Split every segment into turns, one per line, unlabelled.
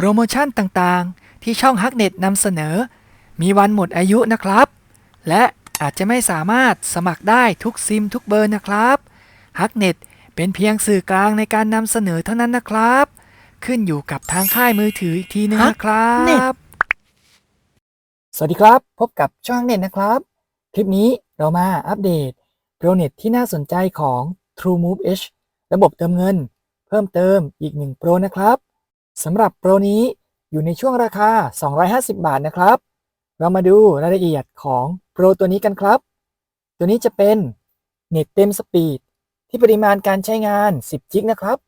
โปรโมชั่นต่างๆ ที่ช่องฮักเน็ตนำเสนอ มีวันหมดอายุนะครับ และอาจจะไม่สามารถสมัครได้ทุกซิมทุกเบอร์นะครับฮักเน็ตเป็นเพียงสื่อกลางในการนำเสนอเท่านั้นนะครับ ขึ้นอยู่กับทางค่ายมือถืออีกทีนึงนะครับ สวัสดีครับ พบกับช่องเน็ตนะครับ คลิปนี้เรามาอัปเดตโปรเน็ตที่น่าสนใจของ TrueMove H ระบบเติมเงิน เพิ่มเติมอีกหนึ่งโปรนะครับ สำหรับโปรนี้อยู่ในช่วงราคา 250 บาทนะครับ เรามาดูรายละเอียดของโปรตัวนี้กันครับ ตัวนี้จะเป็นเน็ตเต็มสปีดที่ปริมาณการใช้งาน 10 จิกนะครับ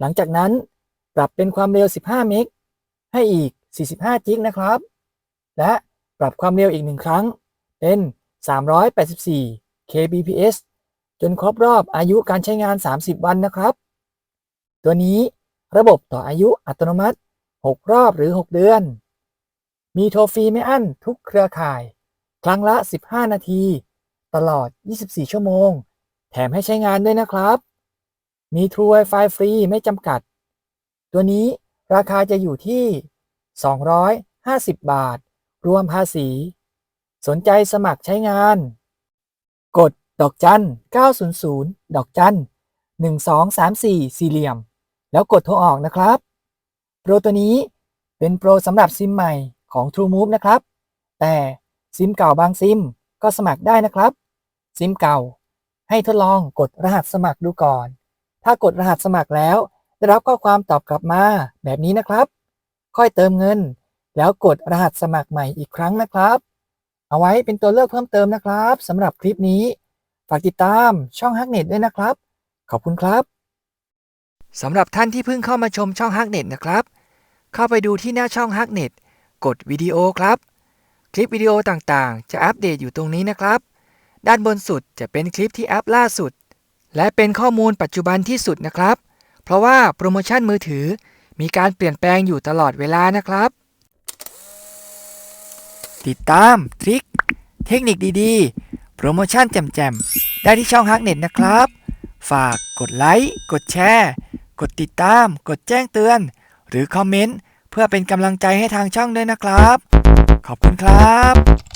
หลังจากนั้นปรับเป็นความเร็ว 15 เมกให้อีก 45 จิกนะครับ และปรับความเร็วอีกหนึ่งครั้งเป็น 384 kbps จนครบรอบอายุการใช้งาน 30 วันนะครับ ตัวนี้ ระบบต่ออายุอัตโนมัติ 6 รอบหรือ 6 เดือน มีโทรฟรีไม่อั้นทุกเครือข่าย ครั้งละ 15 นาที ตลอด 24 ชั่วโมง แถมให้ใช้งานด้วยนะครับ มี True Wi-Fi ฟรีไม่จำกัด ตัวนี้ราคาจะอยู่ที่ 250 บาท รวมภาษี สนใจสมัครใช้งาน กดดอกจัน 900 ดอกจัน 1234 สี่เหลี่ยม แล้วกดโทรออกนะครับ โปรตัวนี้เป็นโปรสำหรับซิมใหม่ของ TrueMove นะครับ แต่ซิมเก่าบางซิมก็สมัครได้นะครับ ซิมเก่า ให้ทดลองกดรหัสสมัครดูก่อน ถ้ากดรหัสสมัครแล้ว ได้รับข้อความตอบกลับมาแบบนี้นะครับ ค่อยเติมเงิน แล้วกดรหัสสมัครใหม่อีกครั้งนะครับ เอาไว้เป็นตัวเลือกเพิ่มเติมนะครับสำหรับคลิปนี้ ฝากติดตามช่องฮักเน็ตด้วยนะครับ ขอบคุณครับ สำหรับท่านที่เพิ่งเข้ามาชมช่องฮักเน็ตนะครับ เข้าไปดูที่หน้าช่องฮักเน็ตกดวิดีโอครับ คลิปวิดีโอต่างๆ จะอัปเดตอยู่ตรงนี้นะครับ ด้านบนสุดจะเป็นคลิปที่อัพล่าสุด และเป็นข้อมูลปัจจุบันที่สุดนะครับ เพราะว่าโปรโมชั่นมือถือมีการเปลี่ยนแปลงอยู่ตลอดเวลานะครับ ติดตามทริคเทคนิคดีๆ โปรโมชั่นแจ่มๆ ได้ที่ช่องฮักเน็ตนะครับ ฝากกดไลค์ กดแชร์ กดติดตาม กดแจ้งเตือน หรือคอมเมนต์ เพื่อเป็นกำลังใจให้ทางช่องด้วยนะครับ ขอบคุณครับ